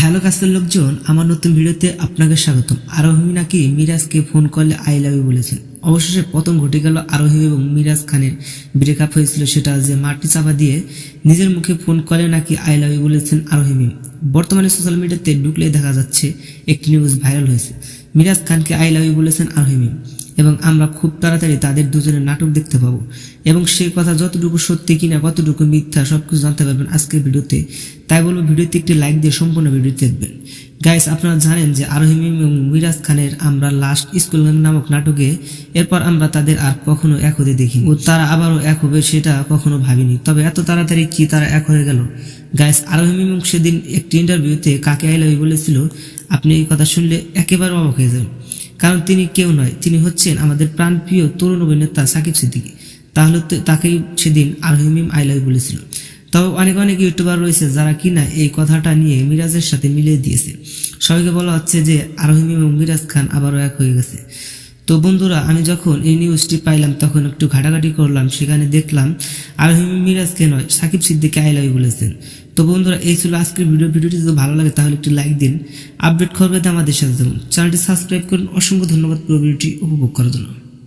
Hello কাছের লোকজন, আমার নতুন ভিডিওতে আপনাকে স্বাগতম। আরোহী নাকি মিরাজকে ফোন করলে আই লাভ ইউ বলেছেন। অবশেষে পতন ঘটে গেল আরোহী এবং মিরাজ খানের ব্রেকআপ হয়েছিল, সেটা যে মাটি চাপা দিয়ে নিজের মুখে ফোন করলে নাকি আই লাভ ইউ বলেছেন আরোহী মিম। বর্তমানে সোশ্যাল মিডিয়াতে ঢুকলে দেখা যাচ্ছে, একটি নিউজ ভাইরাল হয়েছে। মিরাজ খানকে আই লাভ ইউ বলেছেন আরোহী মিম। এবং আমরা খুব তাড়াতাড়ি তাদের দুজনের নাটক দেখতে পাবো। এবং সেই কথা যতটুকু সত্যি কিনা, কতটুকু মিথ্যা, সবকিছু জানতে পারবেন আজকের ভিডিওতে। তাই বলব, ভিডিওতে একটি লাইক দিয়ে সম্পূর্ণ ভিডিও দেখবেন। গাইস আপনারা জানেন যে আরোহিম এবং মিরাজ খানের আমরা লাস্ট স্কুল নামক নাটকে, এরপর আমরা তাদের আর কখনো এক হতে দেখি ও তারা আবারও এক হবে সেটা কখনো ভাবিনি। তবে এত তাড়াতাড়ি কি তারা এক হয়ে গেল? গাইস আরোহিম এবং সেদিন একটি ইন্টারভিউতে কাকে আই লাভ ইউ বলেছিল, আপনি এই কথা শুনলে একেবারে অবাক হয়ে যাবেন। কারণ তিনি কেউ নয়, তিনি হচ্ছেন আমাদের প্রাণপ্রিয় তরুণ অভিনেতা সাকিব সিদ্দিকী। তাহলে তাকেই সেদিন আলহিমিম আই লাভ বলেছিল। তবে অনেক অনেক ইউটিউবার রয়েছে যারা কিনা এই কথাটা নিয়ে মিরাজের সাথে মিলিয়ে দিয়েছে। সবাইকে বলা হচ্ছে যে আরহিম এবং মিরাজ খান আবারও এক হয়ে গেছে। তো বন্ধুরা, আমি যখন এই নিউজটি পাইলাম, তখন একটু ঘাটাঘাটি করলাম, সেখানে দেখলাম আরহিম মিরাজকে নয়, সাকিব সিদ্দিককে আই লাভ বলেছেন। তো বন্ধুরা, এই ছিল আজকের ভিডিও ভিডিওটি যদি ভালো লাগে, তাহলে একটি লাইক দিন। আপডেট খবর আমাদের সাথে চ্যানেলটি সাবস্ক্রাইব করুন। অসংখ্য ধন্যবাদ পুরো ভিডিওটি উপভোগ করার জন্য।